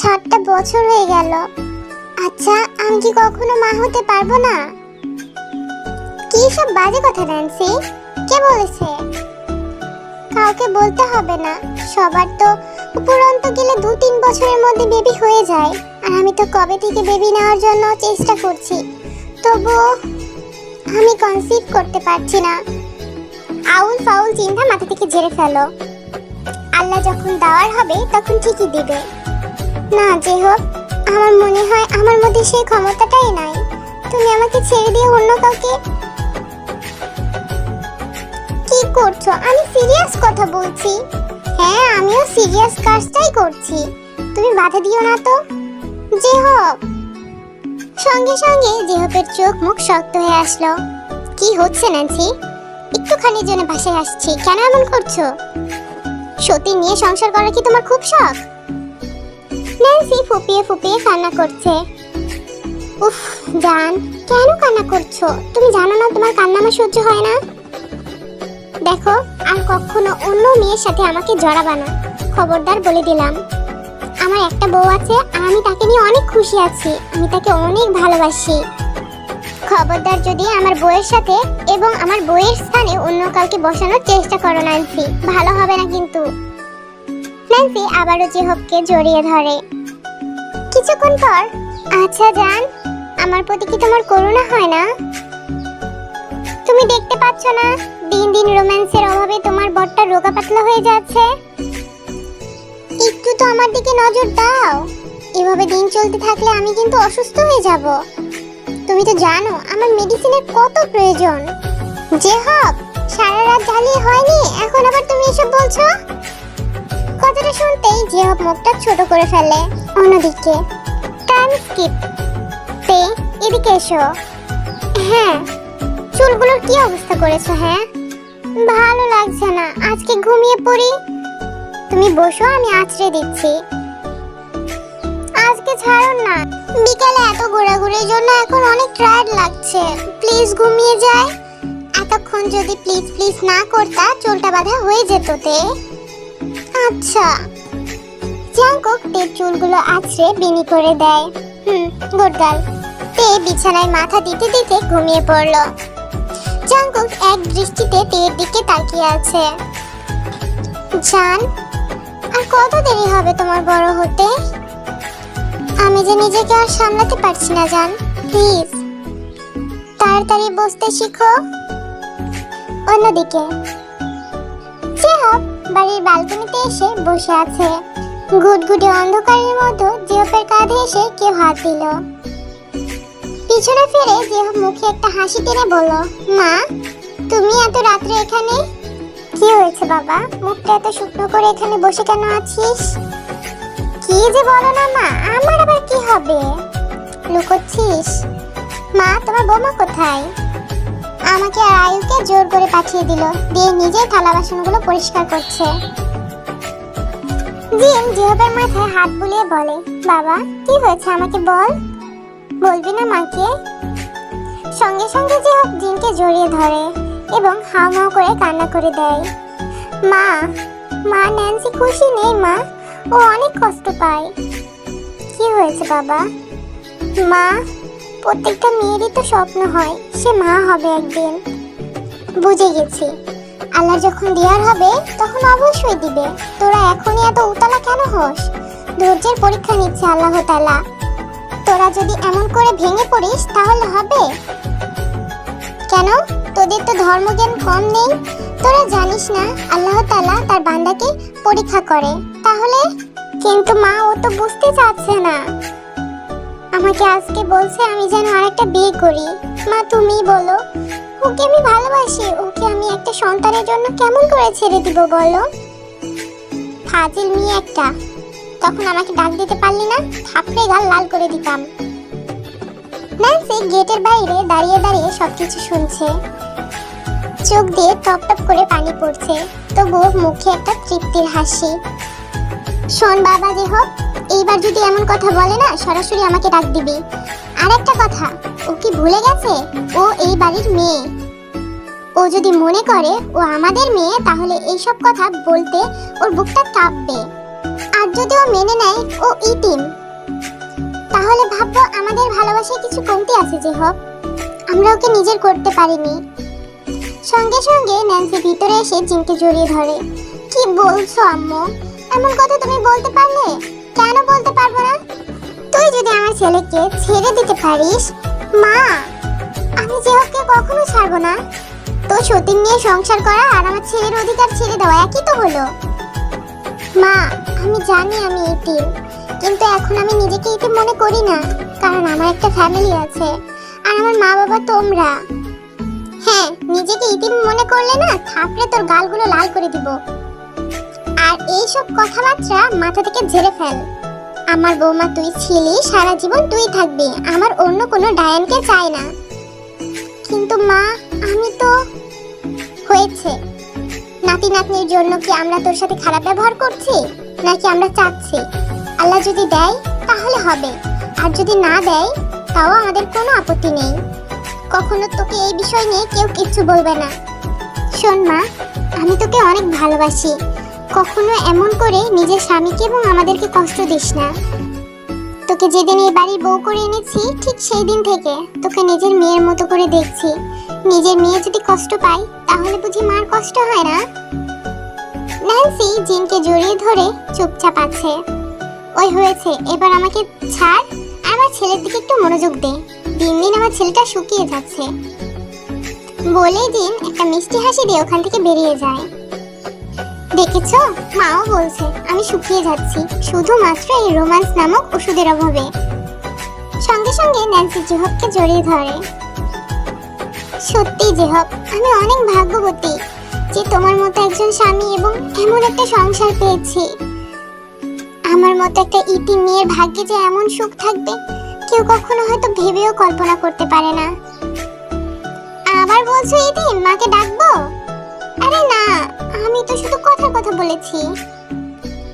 সাতটা বছর হয়ে গেল। আচ্ছা আমি কি কখনো মা হতে পারব না? কি সব বাজে কথা, ন্যান্সি? কে বলেছে? কাউকে বলতে হবে না। সবার তো উপরন্ত গেলে দু তিন বছরের মধ্যে বেবি হয়ে যায়। আর আমি তো কবে থেকে বেবি নেওয়ার জন্য চেষ্টা করছি। তবু আমি কনসিভ করতে পারছি না। আউল ফাউল চিন্তা মাথা থেকে ঝেড়ে ফেলো। আল্লাহ যখন দেওয়ার হবে, তখন ঠিকই দিবে। না যে হোক আমার মনে হয় আমার মধ্যে সেই ক্ষমতাটাই নাই। তুমি আমাকে ছেড়ে দিয়ে অন্য কাউকে কি করছ? আমি সিরিয়াস কথা বলছি। হ্যাঁ আমিও সিরিয়াস কাজটাই করছি। তুমি বাধা দিও না তো। যে হোক সঙ্গে সঙ্গে জেহপের চোখ মুখ শক্ত হয়ে আসলো। কি হচ্ছে, ন্যান্সি? একটুখানির জন্য বাসায় আসছি। কেন এমন করছ? সতী নিয়ে সংসার করা কি তোমার খুব শখ? ন্যান্সি ফুপিয়ে ফুপিয়ে কান্না করছে। উফ, জান, কেন কান্না করছ? তুমি জানো না তোমার কান্না আমার সহ্য হয় না? দেখো, আর কখনো অন্য মেয়ের সাথে আমাকে জড়াবা না। খবরদার বলে দিলাম। আমার একটা বউ আছে আর আমি তাকে নিয়ে অনেক খুশি আছি। আমি তাকে অনেক ভালোবাসি। খবরদার যদি আমার বউয়ের সাথে এবং আমার বউয়ের স্থানে অন্য কাউকে বসানোর চেষ্টা করো ন্যান্সি ভালো হবে না কিন্তু। ন্যান্সি আবারও জেহবকে জড়িয়ে ধরে। কিছুক্ষণ পর আচ্ছা জান, আমার প্রতি কি তোমার করুণা হয় না? তুমি দেখতে পাচ্ছ না, দিন দিন রোম্যান্সের অভাবে তোমার বরটা রোগা পাতলা হয়ে যাচ্ছে। একটু তো আমার দিকে নজর দাও। এভাবে দিন চলতে থাকলে আমি কিন্তু অসুস্থ হয়ে যাব। তুমি তো জানো, আমার মেডিসিনের কত প্রয়োজন। যে হোক সারা রাত জ্বালিয়ে হয়নি, এখন আবার তুমি এসব বলছো? কথাটা শুনতেই জেহব মুখটা ছোট করে ফেলে। অন্যদিকে, টাইম স্কিপ। তে, এদিকে এসো। হ্যাঁ চুলগুলোর কি অবস্থা করেছ হ্যাঁ? ভালো লাগছে না, আজকে ঘুমিয়ে পড়ি। তুমি বসো, আমি আছড়ে দিচ্ছি। আজকে ছাড়ুন না, বিকালে এত ঘোরাঘুরির জন্য এখন অনেক টায়ার্ড লাগছে। প্লিজ ঘুমিয়ে যাই। এতক্ষণ যদি প্লিজ প্লিজ না করতা, চুলটা বাঁধা হয়ে যেত তে। আচ্ছা। জাঙ্কুক তের চুলগুলো আছড়ে বিনি করে দেয়। হুম গুড গার্ল তে বিছানায় মাথা দিতে দিতে ঘুমিয়ে পড়ল। জাঙ্কুক এক দৃষ্টিতে তের দিকে তাকিয়ে আছে। জান, আর কত দেরি হবে তোমার বড় হতে? আমি যে নিজেকে আর সামলাতে পারছি না, জান। প্লিজ তাড়াতাড়ি বসতে শিখো। অন্যদিকে। চেহব বাড়ির ব্যালকনিতে এসে বসে আছে। ঘুটঘুটে অন্ধকারের মতো জিওপের কাঁধে এসে কেউ হাত দিল। পিছনে ফিরে জিহব মুখে একটা হাসি টেনে বলল, মা, তুমি এত রাত্রে এখানে? কি হয়েছে বাবা? মুখটা এত শুকনো করে এখানে বসে কেন আছিস? কি যে বলো না, মা, আমার আবার কি হবে? লুকোচ্ছিস? মা, তোমার বৌমা কোথায়? আমাকে আর আয়ুকে জোর করে পাঠিয়ে দিল। দিয়ে নিজেই থালা বাসনগুলো পরিষ্কার করছে। জিন জিহবের মাথায় হাত বুলিয়ে বলে, বাবা, কি হয়েছে আমাকে বল? বলবি না মাকে। সঙ্গে সঙ্গে জিহব জিনকে জড়িয়ে ধরে এবং হাও মাও করে কান্না করে দেয়। মা মা, ন্যান্সি খুশি নেই মা, ও অনেক কষ্ট পায়। কি হয়েছে বাবা? মা প্রত্যেকটা মেয়েরই তো স্বপ্ন হয়, সে মা হবে একদিন। বুঝে গেছি। আল্লাহ যখন দেওয়ার হবে, তখন অবশ্যই দিবে। তোরা এখনই এত উতলা কেন হোস? ধৈর্যের পরীক্ষা নিচ্ছে আল্লাহ তালা তোরা যদি এমন করে ভেঙে পড়িস, তাহলে হবে? কেন? তোদের তো ধর্মজ্ঞান কম নেই। তোরা জানিস না, আল্লাহ তালা তার বান্দাকে পরীক্ষা করে। তাহলে? কিন্তু মা ও তো বুঝতে চাচ্ছে না। আমাকে আজকে বলছে আমি যেন আরেকটা বিয়ে করি। মা তুমি বলো। ওকে আমি ভালোবাসি। ওকে আমি একটা সন্তানের জন্য কেমন করে ছেড়ে দিব বলো? ফাজিল মেয়ে একটা। তখন আমাকে ডাক দিতে পারলি না? থাপড়ে গাল লাল করে দিতাম। ন্যান্সি গেটের বাইরে দাঁড়িয়ে দাঁড়িয়ে সবকিছু শুনছে। চোখ দিয়ে টপ টপ করে পানি পড়ছে। তবুও মুখে একটা তৃপ্তির হাসি। শোন বাবা, যে হোক, এইবার যদি এমন কথা বলে না, সরাসরি আমাকে ডাক দিবি। আর একটা কথা, ও কি ভুলে গেছে? ও এই বাড়ির মেয়ে। ও যদি মনে করে ও আমাদের মেয়ে, তাহলে এইসব কথা বলতে ওর বুকটা কাঁপবে। আর যদি ও মেনে নেয়, ও ইতিম। তাহলে ভাববো আমাদের ভালোবাসায় কিছু কমতি আছে, যে হোক। আমরা ওকে নিজের করতে পারিনি। সঙ্গে সঙ্গে ন্যান্সি ভিতরে এসে জিমকে জড়িয়ে ধরে। কি বলছো, আম্মু? এমন কথা তুমি বলতে পারলে? কেন বলতে পারব না? তুই যদি আমার ছেলেকে ছেড়ে দিতে পারিস, মা, আমি জেহবকে কখনো ছাড়বো না। তো সতীন নিয়ে সংসার করা আর আমার ছেলের অধিকার ছেড়ে দেওয়া একই তো হলো। মা, আমি জানি আমি এতিম, কিন্তু এখন আমি নিজেকে এতিম মনে করি না, কারণ আমার একটা ফ্যামিলি আছে, আর আমার মা বাবা তোমরা। হ্যাঁ নিজেকে ইতিম মনে করলে না, থাপড়ে তোর গালগুলো লাল করে দিব। আর এইসব কথাবার্তা মাথা থেকে ঝেড়ে ফেল। আমার বৌমা তুই ছিলি, সারা জীবন তুই থাকবি। আমার অন্য কোনো ডায়ানকে চাই না। কিন্তু মা, আমি তো হয়েছে। নাতি নাতনির জন্য কি আমরা তোর সাথে খারাপ ব্যবহার করছি, নাকি আমরা চাচ্ছি? আল্লাহ যদি দেয়, তাহলে হবে। আর যদি না দেয়, তাও আমাদের কোনো আপত্তি নেই। কখনো তোকে এই বিষয় নিয়ে কেউ কিচ্ছু বলবে না। শোন মা, আমি তোকে অনেক ভালোবাসি। কখনো এমন করে নিজের স্বামীকে এবং আমাদেরকে কষ্ট দিস না। তোকে যেদিন এই বাড়ির বউ করে এনেছি, ঠিক সেই দিন থেকে তোকে নিজের মেয়ের মতো করে দেখছি। নিজের মেয়ে যদি কষ্ট পায়, তাহলে বুঝি মার কষ্ট হয় না? ন্যান্সি জিনকে জড়িয়ে ধরে চুপচাপ আছে। ওই হয়েছে, এবার আমাকে ছাড়, আমার ছেলের দিকে একটু মনোযোগ দে। দিন দিন আমার ছেলেটা শুকিয়ে যাচ্ছে। বলেই দিন একটা মিষ্টি হাসি দিয়ে ওখান থেকে বেরিয়ে যায়। দেখেছ? মাও বলছে, আমি শুকিয়ে যাচ্ছি। শুধুমাত্র এই রোমান্স নামক ওষুধের অভাবে। সঙ্গে সঙ্গে ন্যান্সি জেহবকে জড়িয়ে ধরে। সত্যি জেহব, আমি অনেক ভাগ্যবতী যে তোমার মতো একজন স্বামী এবং এমন একটা সংসার পেয়েছি। আমার মতো একটা ইতি মেয়ের ভাগ্যে যে এমন সুখ থাকবে, কেউ কখনো হয়তো ভেবেও কল্পনা করতে পারে না। আবার বলছো ইতি মাকে ডাকবো? আরে না আমি তো শুধু কথার কথা বলেছি।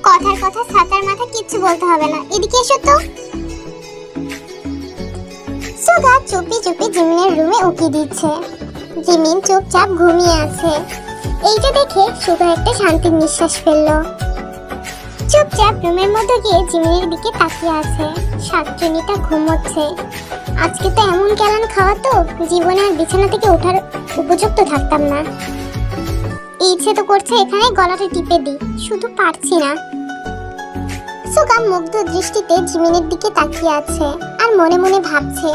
কথার কথা ছাতার মাথা কিচ্ছু বলতে হবে না। এদিকে এসো তো। সুগা চুপি চুপি জিমিনের রুমে উকি দিচ্ছে। জিমিন চুপচাপ ঘুমিয়ে আছে। এইটা দেখে সুগা একটা শান্তির নিঃশ্বাস ফেলল। চুপচাপ রুমের মধ্যে গিয়ে জিমিনের দিকে তাকিয়ে আছে। শাকচুনিটা ঘুমোচ্ছে। আজকে তো এমন কেলান খাওয়া তো, জীবনে আর বিছানা থেকে ওঠার উপযুক্ত থাকতাম না। ইচ্ছে তো করছে এখানে গলাটা টিপে দিই, শুধু পারছি না। সুগা মুগ্ধ দৃষ্টিতে জিমিনের দিকে তাকিয়ে আছে আর মনে মনে ভাবছে,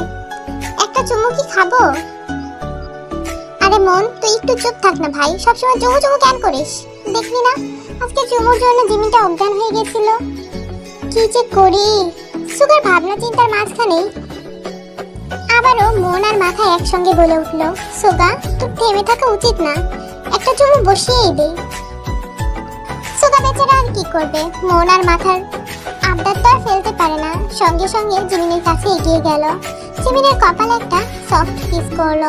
একটা চুমু কি খাব? আরে মন, তুই একটু চুপ থাক না ভাই, সবসময় চুমু চুমু কেন করিস? দেখলি না, আজকে চুমুর জন্য জিমিনটা অজ্ঞান হয়ে গেছিল। কি যে করি? সুগার ভাবনা চিন্তার মাঝখানেই আবারও মন আর মাথা একসঙ্গে বলে উঠল, সুগা, তোর থেমে থাকা উচিত না। একটা চুমু বসিয়েই দে সুগা বেচারা আর কি করবে? মন আর মাথার আবদার তো আর ফেলতে পারে না। সঙ্গে সঙ্গে জিমিনের কাছে এগিয়ে গেল। জিমিনের কপালে একটা সফট কিস করল।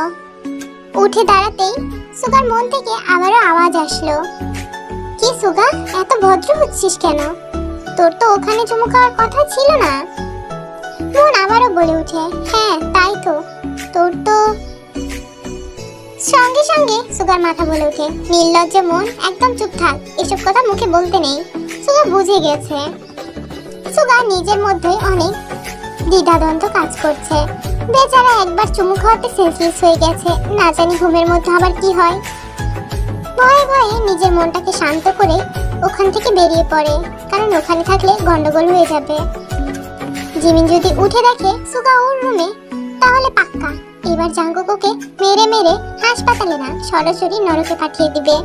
উঠে দাঁড়াতেই সুগার মন থেকে আবারও আওয়াজ আসলো। কি সুগা, এত ভদ্র হচ্ছিস কেন? তোর তো ওখানে চুমু খাওয়ার কথা ছিল না। মন আবারও বলে উঠে হ্যাঁ তাই তো। তোর তো সঙ্গে সুগার মাথা বলে ওঠে। নির্লজ্জ মন, একদম চুপ থাক, এসব কথা মুখে বলতে নেই। সুগা বুঝে গেছে। সুগা নিজের মধ্যে অনেক দ্বিধাদ্বন্দ্ব কাজ করছে। বেচারা একবার চুমু খাওয়াতে সেন্সলেস হয়ে গেছে। না জানি ঘুমের মধ্যে আবার কি হয়। ভয়ে ভয়ে নিজের মনটাকে শান্ত করে ওখান থেকে বেরিয়ে পড়ে। কারণ ওখানে থাকলে গন্ডগোল হয়ে যাবে। জিমিন যদি উঠে দেখে, সুগা ওর রুমে তাহলে পাক্কা। এবার জাঙ্গুকুকে মেরে মেরে হাসপাতালে না সরাসরি নরকে পাঠিয়ে দিবে।